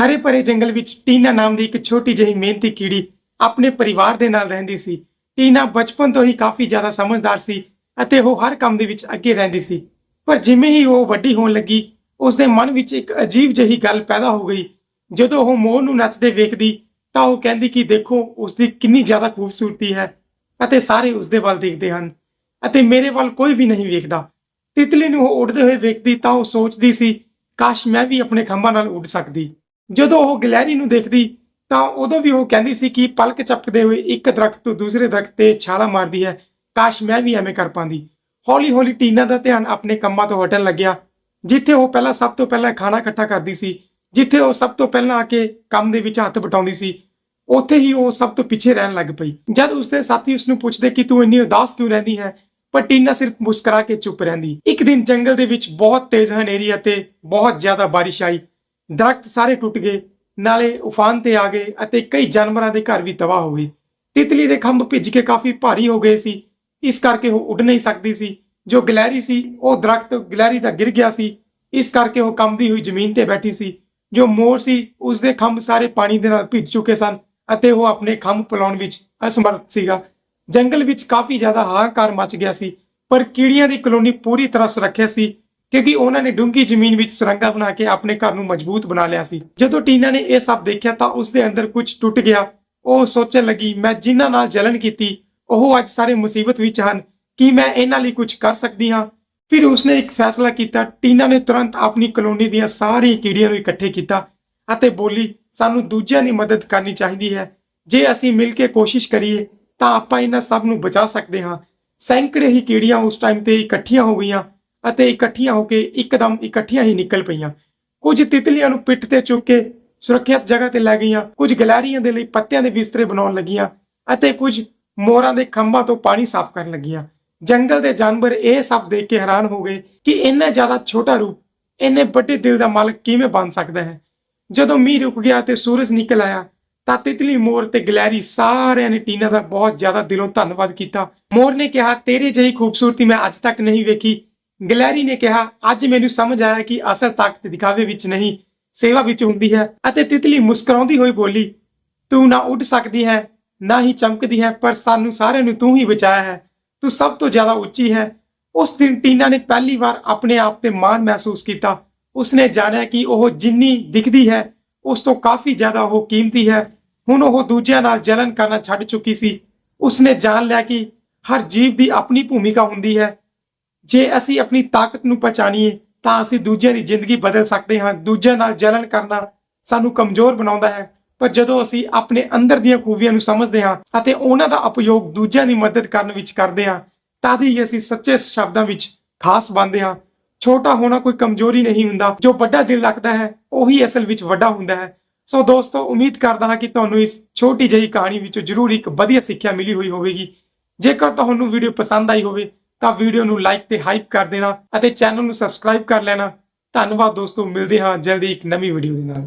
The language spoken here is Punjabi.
ਹਰੇ ਭਰੇ ਜੰਗਲ ਵਿੱਚ ਟੀਨਾ ਨਾਮ ਦੀ ਇੱਕ ਛੋਟੀ ਜਿਹੀ ਮਿਹਨਤੀ ਕੀੜੀ ਆਪਣੇ ਪਰਿਵਾਰ ਦੇ ਨਾਲ ਰਹਿੰਦੀ ਸੀ। ਟੀਨਾ ਬਚਪਨ ਤੋਂ ਹੀ ਕਾਫੀ ਜ਼ਿਆਦਾ ਸਮਝਦਾਰ ਸੀ ਅਤੇ ਉਹ ਹਰ ਕੰਮ ਦੇ ਵਿੱਚ ਅੱਗੇ ਰਹਿੰਦੀ ਸੀ। ਪਰ ਜਿਵੇਂ ਹੀ ਉਹ ਵੱਡੀ ਹੋਣ ਲੱਗੀ ਉਸ ਦੇ ਮਨ ਵਿੱਚ ਇੱਕ ਅਜੀਬ ਜਿਹੀ ਗੱਲ ਪੈਦਾ ਹੋ ਗਈ। ਜਦੋਂ ਉਹ ਮੋਰ ਨੂੰ ਨੱਚਦੇ ਵੇਖਦੀ, ਤਾਂ ਉਹ ਕਹਿੰਦੀ ਕਿ ਦੇਖੋ ਉਸ ਦੀ ਕਿੰਨੀ ਜ਼ਿਆਦਾ ਖੂਬਸੂਰਤੀ ਹੈ ਅਤੇ ਸਾਰੇ ਉਸ ਦੇ ਵੱਲ ਦੇਖਦੇ ਹਨ ਅਤੇ ਮੇਰੇ ਵੱਲ ਕੋਈ ਵੀ ਨਹੀਂ ਵੇਖਦਾ। ਤਿਤਲੀ ਨੂੰ ਉਹ ਉੱਡਦੇ ਹੋਏ ਵੇਖਦੀ ਤਾਂ ਉਹ ਸੋਚਦੀ ਸੀ, ਕਾਸ਼ ਮੈਂ ਵੀ ਆਪਣੇ ਖੰਭਾਂ ਨਾਲ ਉੱਡ ਸਕਦੀ। ਜਦੋਂ ਉਹ ਗਲੈਰੀ ਨੂੰ ਦੇਖਦੀ, ਤਾਂ ਉਦੋਂ ਵੀ ਉਹ ਕਹਿੰਦੀ ਸੀ ਕਿ ਪਲਕ ਝਪਕਦੇ ਹੋਏ ਇੱਕ ਦਰਖਤ ਤੋਂ ਦੂਸਰੇ ਦਰਖਤ ਤੇ ਛਾਲਾ ਮਾਰਦੀ ਹੈ। ਕਾਸ਼ ਮੈਂ ਵੀ ਐਵੇਂ ਕਰ ਪਾਂਦੀ। ਹੌਲੀ-ਹੌਲੀ ਟੀਨਾ ਦਾ ਧਿਆਨ ਆਪਣੇ ਕੰਮਾਂ ਤੋਂ ਹਟਣ ਲੱਗਿਆ, ਜਿੱਥੇ ਉਹ ਪਹਿਲਾਂ ਸਭ ਤੋਂ ਪਹਿਲਾਂ ਖਾਣਾ ਇਕੱਠਾ ਕਰਦੀ ਸੀ, ਜਿੱਥੇ ਉਹ ਸਭ ਤੋਂ ਪਹਿਲਾਂ ਆ ਕੇ ਕੰਮ ਦੇ ਵਿੱਚ ਹੱਥ ਵਟਾਉਂਦੀ ਸੀ, ਉੱਥੇ ਹੀ ਉਹ ਸਭ ਤੋਂ ਪਿੱਛੇ ਰਹਿਣ ਲੱਗ ਪਈ। ਜਦ ਉਸਦੇ ਸਾਥੀ ਉਸ ਨੂੰ ਪੁੱਛਦੇ ਕਿ ਤੂੰ ਇੰਨੀ ਉਦਾਸ ਕਿਉਂ ਰਹਿੰਦੀ ਹੈ, ਪਰ ਟੀਨਾ ਸਿਰਫ ਮੁਸਕਰਾ ਕੇ ਚੁੱਪ ਰਹਿੰਦੀ। ਇੱਕ ਦਿਨ ਜੰਗਲ ਦੇ ਵਿੱਚ ਬਹੁਤ ਤੇਜ਼ ਹਨੇਰੀ ਅਤੇ ਬਹੁਤ ਜ਼ਿਆਦਾ ਬਾਰਿਸ਼ ਆਈ। ਦਰਖਤ ਸਾਰੇ ਟੁੱਟ ਗਏ, ਨਾਲੇ ਉਫਾਨ ਤੇ ਆ ਗਏ ਅਤੇ ਕਈ ਜਾਨਵਰਾਂ ਦੇ ਘਰ ਵੀ ਤਬਾਹ ਹੋ ਗਏ। ਤਿਤਲੀ ਦੇ ਖੰਭ ਭਿੱਜ ਕੇ ਕਾਫੀ ਭਾਰੀ ਹੋ ਗਏ ਸੀ। ਇਸ ਕਰਕੇ ਉਹ ਉੱਡ ਨਹੀਂ ਸਕਦੀ ਸੀ। ਜੋ ਗਲੈਰੀ ਸੀ, ਉਹ ਦਰਖਤ ਗਲੈਰੀ ਦਾ ਗਿਰ ਗਿਆ ਸੀ। ਇਸ ਕਰਕੇ ਉਹ ਕੰਬਦੀ ਹੋਈ ਜ਼ਮੀਨ ਤੇ ਬੈਠੀ ਸੀ। ਜੋ ਮੋਰ ਸੀ ਉਸ ਦੇ ਖੰਭ ਸਾਰੇ ਪਾਣੀ ਦੇ ਨਾਲ ਭਿੱਜ ਚੁੱਕੇ ਸਨ ਅਤੇ ਉਹ ਆਪਣੇ ਖੰਭ ਪਲਾਉਣ ਵਿੱਚ ਅਸਮਰਥ ਸੀਗਾ। ਜੰਗਲ ਵਿੱਚ ਕਾਫੀ ਜ਼ਿਆਦਾ ਹਾਹਾਕਾਰ ਮਚ ਗਿਆ ਸੀ, ਪਰ ਕੀੜੀਆਂ ਦੀ ਕਲੋਨੀ ਪੂਰੀ ਤਰ੍ਹਾਂ ਸੁਰੱਖਿਅਤ ਸੀ। ਕਿਉਂਕਿ ਉਹਨਾਂ ਨੇ ਡੂੰਘੀ ਜ਼ਮੀਨ ਵਿੱਚ ਸੁਰੰਗਾਂ ਬਣਾ ਕੇ ਆਪਣੇ ਘਰ ਨੂੰ ਮਜ਼ਬੂਤ ਬਣਾ ਲਿਆ ਸੀ। ਜਦੋਂ ਟੀਨਾ ਨੇ ਇਹ ਸਭ ਦੇਖਿਆ ਤਾਂ ਉਸ ਦੇ ਅੰਦਰ ਕੁਝ ਟੁੱਟ ਗਿਆ। ਉਹ ਸੋਚਣ ਲੱਗੀ, ਮੈਂ ਜਿਨ੍ਹਾਂ ਨਾਲ ਜਲਨ ਕੀਤੀ, ਉਹ ਅੱਜ ਸਾਰੇ ਮੁਸੀਬਤ ਵਿੱਚ ਹਨ। ਕੀ ਮੈਂ ਇਹਨਾਂ ਲਈ ਕੁਝ ਕਰ ਸਕਦੀ ਹਾਂ? ਫਿਰ ਉਸਨੇ ਇੱਕ ਫੈਸਲਾ ਕੀਤਾ। ਟੀਨਾ ਨੇ ਤੁਰੰਤ ਆਪਣੀ ਕਲੋਨੀ ਦੀਆਂ ਸਾਰੀਆਂ ਕੀੜੀਆਂ ਨੂੰ ਇਕੱਠੇ ਕੀਤਾ ਅਤੇ ਬੋਲੀ, ਸਾਨੂੰ ਦੂਜਿਆਂ ਦੀ ਮਦਦ ਕਰਨੀ ਚਾਹੀਦੀ ਹੈ। ਜੇ ਅਸੀਂ ਮਿਲ ਕੇ ਕੋਸ਼ਿਸ਼ ਕਰੀਏ, ਤਾਂ ਆਪਾਂ ਇਹਨਾਂ ਸਭ ਨੂੰ ਬਚਾ ਸਕਦੇ ਹਾਂ। ਸੈਂਕੜੇ ਹੀ ਕੀੜੀਆਂ ਉਸ ਟਾਈਮ ਤੇ ਇਕੱਠੀਆਂ ਹੋ ਗਈਆਂ। ਅਤੇ ਇਕੱਠੀਆਂ ਹੋ ਕੇ ਇੱਕਦਮ ਇਕੱਠੀਆਂ ਹੀ ਨਿਕਲ ਪਈਆਂ। ਕੁਝ ਤਿਤਲੀਆਂ ਨੂੰ ਪਿੱਠ ਤੇ ਚੁੱਕ ਕੇ ਸੁਰੱਖਿਅਤ ਜਗ੍ਹਾ ਤੇ ਲੈ ਗਈਆਂ, ਕੁਝ ਗਲੈਰੀਆਂ ਦੇ ਲਈ ਪੱਤਿਆਂ ਦੇ ਬਿਸਤਰੇ ਬਣਾਉਣ ਲੱਗੀਆਂ ਅਤੇ ਕੁਝ ਮੋਰਾਂ ਦੇ ਖੰਭਾਂ ਤੋਂ ਪਾਣੀ ਸਾਫ਼ ਕਰਨ ਲੱਗੀਆਂ। ਜੰਗਲ ਦੇ ਜਾਨਵਰ ਇਹ ਸਭ ਦੇਖ ਕੇ ਹੈਰਾਨ ਹੋ ਗਏ ਕਿ ਇੰਨਾ ਜ਼ਿਆਦਾ ਛੋਟਾ ਰੂਪ, ਇੰਨੇ ਵੱਡੇ ਦਿਲ ਦਾ ਮਾਲਕ ਕਿਵੇਂ ਬਣ ਸਕਦਾ ਹੈ। ਜਦੋਂ ਮੀਂਹ ਰੁਕ ਗਿਆ ਤੇ ਸੂਰਜ ਨਿਕਲ ਆਇਆ, ਤਾਂ ਤਿਤਲੀ ਮੋਰ ਤੇ ਗਲੈਰੀ ਸਾਰਿਆਂ ਨੇ ਟੀਨਾ ਦਾ ਬਹੁਤ ਜ਼ਿਆਦਾ ਦਿਲੋਂ ਧੰਨਵਾਦ ਕੀਤਾ। ਮੋਰ ਨੇ ਕਿਹਾ, ਤੇਰੇ ਜਿਹੀ ਖੂਬਸੂਰਤੀ ਮੈਂ ਅੱਜ ਤੱਕ ਨਹੀਂ ਵੇਖੀ। ਗਲੈਰੀ ਨੇ ਕਿਹਾ, ਅੱਜ ਮੈਨੂੰ ਸਮਝ ਆਇਆ ਕਿ ਅਸਲ ਤਾਕਤ ਦਿਖਾਵੇ ਵਿੱਚ ਨਹੀਂ, ਸੇਵਾ ਵਿੱਚ ਹੁੰਦੀ ਹੈ ਅਤੇ ਤਿਤਲੀ ਮੁਸਕਰਾਉਂਦੀ ਹੋਈ ਬੋਲੀ, ਤੂੰ ਨਾ ਉੱਡ ਸਕਦੀ ਹੈ, ਨਾ ਹੀ ਚਮਕਦੀ ਹੈ, ਪਰ ਸਾਨੂੰ ਸਾਰਿਆਂ ਨੂੰ ਤੂੰ ਹੀ ਬਚਾਇਆ ਹੈ। ਤੂੰ ਸਭ ਤੋਂ ਜ਼ਿਆਦਾ ਉੱਚੀ ਹੈ। ਉਸ ਦਿਨ ਟੀਨਾ ਨੇ ਪਹਿਲੀ ਵਾਰ ਆਪਣੇ ਆਪ ਤੇ ਮਾਣ ਮਹਿਸੂਸ ਕੀਤਾ। ਉਸਨੇ ਜਾਣਿਆ ਕਿ ਉਹ ਜਿੰਨੀ ਦਿਖਦੀ ਹੈ, ਉਸ ਤੋਂ ਕਾਫੀ ਜ਼ਿਆਦਾ ਉਹ ਕੀਮਤੀ ਹੈ। ਹੁਣ ਉਹ ਦੂਜਿਆਂ ਨਾਲ ਜਲਨ ਕਰਨਾ ਛੱਡ ਚੁੱਕੀ ਸੀ। ਉਸਨੇ ਜਾਣ ਲਿਆ ਕਿ ਹਰ ਜੀਵ ਦੀ ਆਪਣੀ ਭੂਮਿਕਾ ਹੁੰਦੀ ਹੈ। ਜੇ ਅਸੀਂ ਆਪਣੀ ਤਾਕਤ ਨੂੰ ਪਛਾਣੀਏ, ਤਾਂ ਅਸੀਂ ਦੂਜਿਆਂ ਦੀ ਜ਼ਿੰਦਗੀ ਬਦਲ ਸਕਦੇ ਹਾਂ। ਦੂਜਿਆਂ ਨਾਲ ਜਲਨ ਕਰਨਾ ਸਾਨੂੰ ਕਮਜ਼ੋਰ ਬਣਾਉਂਦਾ ਹੈ। ਪਰ ਜਦੋਂ ਅਸੀਂ ਆਪਣੇ ਅੰਦਰ ਦੀਆਂ ਖੂਬੀਆਂ ਨੂੰ ਸਮਝਦੇ ਹਾਂ ਅਤੇ ਉਹਨਾਂ ਦਾ ਉਪਯੋਗ ਦੂਜਿਆਂ ਦੀ ਮਦਦ ਕਰਨ ਵਿੱਚ ਕਰਦੇ ਹਾਂ, ਤਾਂ ਹੀ ਅਸੀਂ ਸੱਚੇ ਸ਼ਬਦਾਂ ਵਿੱਚ ਖਾਸ ਬਣਦੇ ਹਾਂ। ਛੋਟਾ ਹੋਣਾ ਕੋਈ ਕਮਜ਼ੋਰੀ ਨਹੀਂ ਹੁੰਦਾ। ਜੋ ਵੱਡਾ ਦਿਲ ਰੱਖਦਾ ਹੈ, ਉਹੀ ਅਸਲ ਵਿੱਚ ਵੱਡਾ ਹੁੰਦਾ ਹੈ। ਸੋ ਦੋਸਤੋ, ਉਮੀਦ ਕਰਦਾ ਹਾਂ ਕਿ ਤੁਹਾਨੂੰ ਇਸ ਛੋਟੀ ਜਿਹੀ ਕਹਾਣੀ ਵਿੱਚੋਂ ਜ਼ਰੂਰ ਇੱਕ ਵਧੀਆ ਸਿੱਖਿਆ ਮਿਲੀ ਹੋਈ ਹੋਵੇਗੀ। ਜੇਕਰ ਤੁਹਾਨੂੰ ਵੀਡੀਓ ਪਸੰਦ ਆਈ ਹੋਵੇ ਤਾਂ ਵੀਡੀਓ ਨੂੰ ਲਾਈਕ ਤੇ ਹਾਈਪ ਕਰ ਦੇਣਾ ਅਤੇ ਚੈਨਲ ਨੂੰ ਸਬਸਕ੍ਰਾਈਬ ਕਰ ਲੈਣਾ। ਧੰਨਵਾਦ ਦੋਸਤੋ, ਮਿਲਦੇ ਹਾਂ ਜਲਦੀ ਇੱਕ ਨਵੀਂ ਵੀਡੀਓ ਦੇ ਨਾਲ।